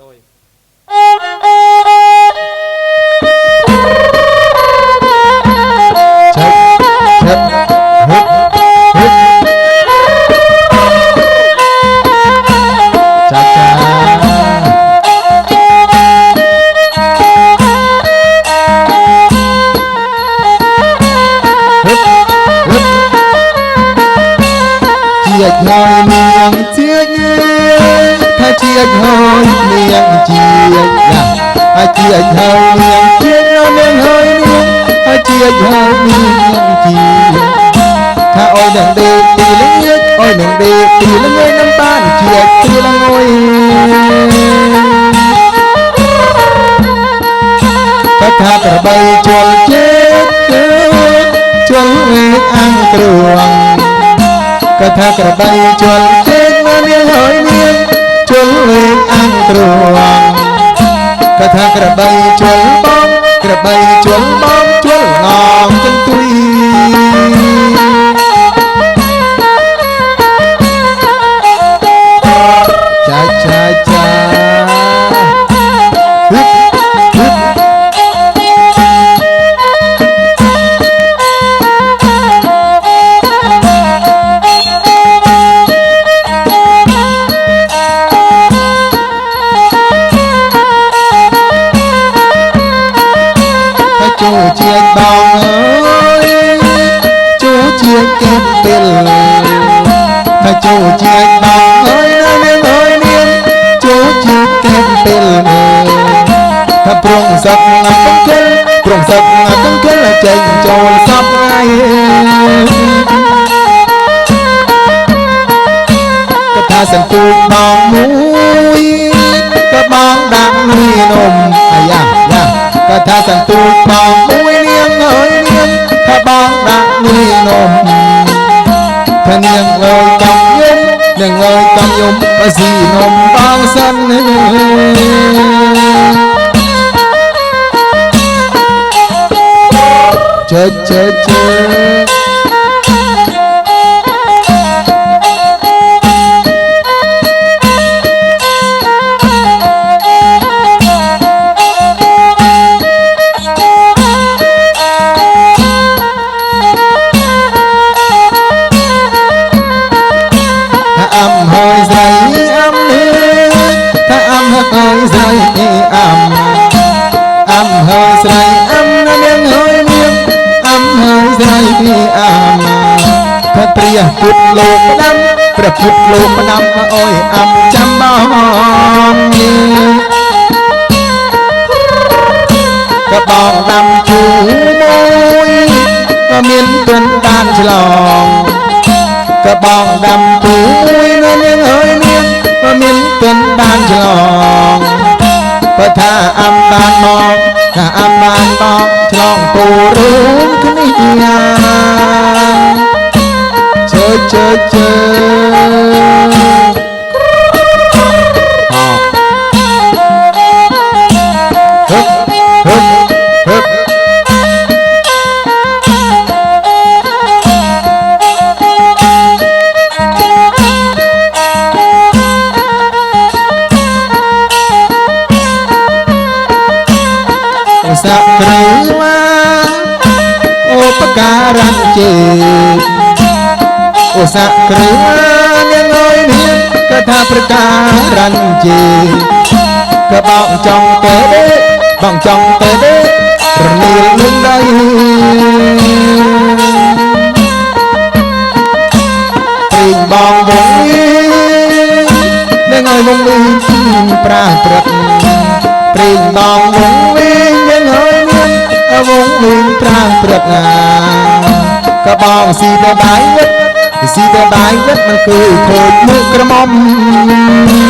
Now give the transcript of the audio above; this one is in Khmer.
ដោយឆឹកឆឹកហឹកហឹកចា ជាចហើយនាងជាចណាអាជាចហើយនាងជាចនាងហើយនាងអាជាចហើយនាងជាថាអើយនឹងដេកទីល្ងាចអើយនឹងដេកទីល្ងាចនឹងបានជាចទីល្ងុយកថាក្របីជលជេកគឺជលវិអង្គគ្រួងកថាក្របីជលជេកមកនាងហើយនាង ជលលេងអង្គទ្រួងកថាក្របីជលបងក្របីជលបងជលងងចន្ទុយចាចាចា ថាចូលជាបងអើយចូលជាកេតពេលថាចូលជាបងអើយណានាងអើយនាងចូលជាកេតពេលថាប្រងសឹកងាប់គិលប្រងសឹកងាប់គិលចេញចូលសពថ្ងៃកថាសន្ទូចបងមួយក៏បងដាក់នុយនំអាយ៉ាយ៉ា កថាសន្ទូចបងមួយនាងអើយនាងថាបងដាក់នុយនំថានាងអើយកំយំនាងអើយកំយំបើស៊ីនំបងសិនជើជើជើថា អំហើយស្រីអំណានាងហើយនាងអំហើយស្រីអំថាព្រះពុទ្ធលោកផ្ដាំព្រះពុទ្ធលោកផ្ដាំអើយអំចាំបងក៏បងដាំជូមួយក៏មានទុនបានឆ្លងក៏បងដាំពួយនៅនាងអើយនាងក៏មានទុនបានឆ្លង បើថាអំបានមកថាអំបានមកឆ្លងពូរួមគ្នាជើជើជើអ ការៈជេឧសគ្គ្រូមានាងអើយនាងក៏ថាប្រការៈជេក៏បងចង់ទៅដេកបងចង់ទៅដេករលីលនឹងដៃព្រីងបងវងនេះនឹងឲ្យវងនេះប្រាព្រឹកព្រីងបងវងវិញនឹ ត្រាំព្រឹកណាក៏បងស៊ីតែបាយវិតស៊ីតែបាយវិតมันគឺខូចមុខក្រមុំ